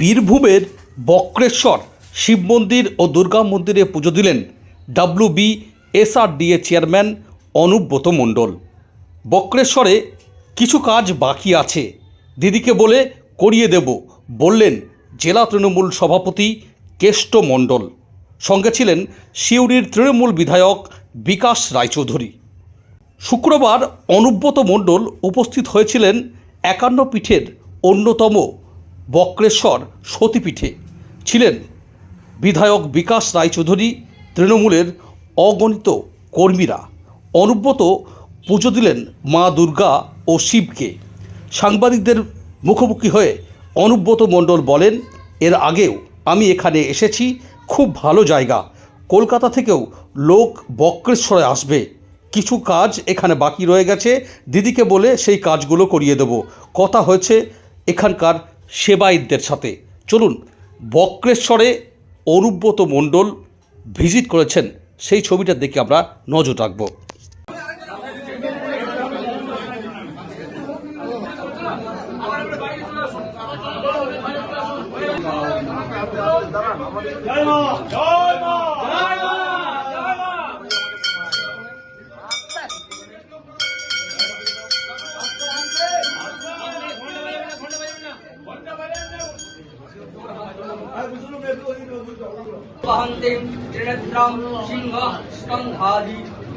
বীরভূমের বক্রেশ্বর, শিব মন্দির ও দুর্গা মন্দিরে পুজো দিলেন W B SRDA chairman Anubrata Mondal. বক্রেশ্বরে কিছু কাজ বাকি আছে। দিদিকে বলে করিয়ে দেব, বললেন জেলা তৃণমূল সভাপতি কেষ্ট মণ্ডল। সঙ্গে ছিলেন সিউড়ির তৃণমূল বিধায়ক বিকাশ রায়চৌধুরী। শুক্রবার অনুব্রত মণ্ডল উপস্থিত হয়েছিলেন একান্ন পীঠের অন্যতম বক্রেশ্বর সতীপীঠে। ছিলেন বিধায়ক বিকাশ রায়চৌধুরী, তৃণমূলের অগণিত কর্মীরা। অনুব্রত পুজো দিলেন মা দুর্গা ও শিবকে। সাংবাদিকদের মুখোমুখি হয়ে অনুব্রত মণ্ডল বলেন, এর আগেও আমি এখানে এসেছি খুব ভালো জায়গা। কলকাতা থেকেও লোক বক্রেশ্বরে আসবে। কিছু কাজ এখানে বাকি রয়ে গেছে। দিদিকে বলে সেই কাজগুলো করিয়ে দেব। কথা হয়েছে এখানকার সেবায়িতদের সাথে। চলুন, বক্রেশ্বরে অনুব্রত মণ্ডল ভিজিট করেছেন। সেই ছবিটার দেখে আমরা নজর রাখব। দাঁড়ান আমাদের জয় মা জয় মা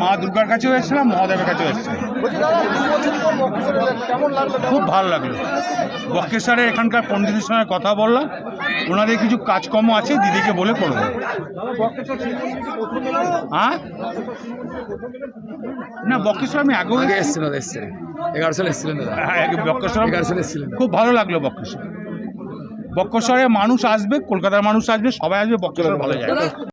মা দুর্গার কাছেও এসেছিলাম মহাদেবের কাছেও এসেছিলাম খুব ভালো লাগল। বক্রেশ্বরের এখানকার পণ্ডিতের সঙ্গে কথা বললাম ওনাদের কিছু কাজকর্ম আছে দিদিকে বলে করব। হ্যাঁ? না বক্রেশ্বর আমি আগেও আগে এসেছিল এসেছিলেন এগারো সালে এসেছিলেন দাদা। হ্যাঁ, বক্রেশ্বর এগারো সালে এসেছিলেন। খুব ভালো লাগল বক্রেশ্বর। বক্রেশ্বরে মানুষ আসবে কলকাতার মানুষ আসবে সবাই আসবে বক্রেশ্বর ভালো জায়গা।